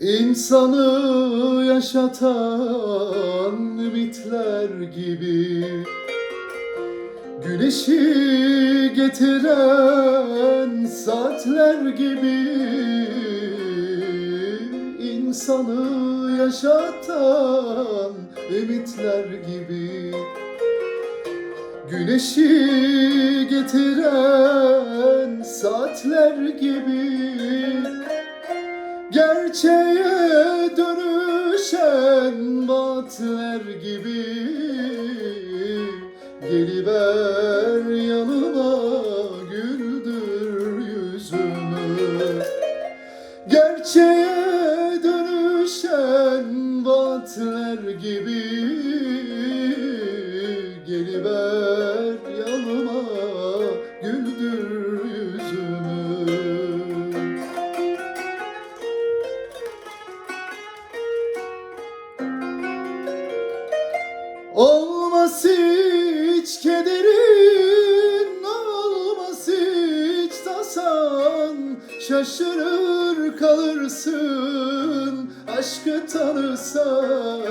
İnsanı yaşatan ümitler gibi Güneşi getiren saatler gibi insanı yaşatan ümitler gibi Güneşi getiren saatler gibi Gerçeğe dönüşen vaatler gibi Geliver yanıma güldür yüzümü. Gerçeğe dönüşen vaatler gibi Geliver yanıma güldür Olmaz hiç kederin, olmaz hiç tasan. Şaşırır kalırsın aşkı tanırsan.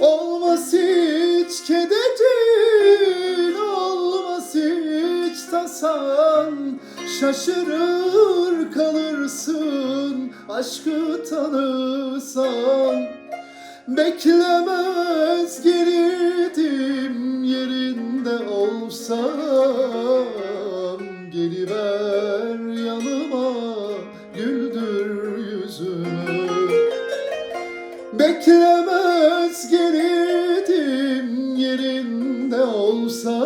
Olmaz hiç kederin, olmaz hiç tasan. Şaşırır kalırsın aşkı tanırsan Beklemez gelirdim yerinde olsam. Geliver yanıma güldür yüzümü Beklemez gelirdim yerinde olsam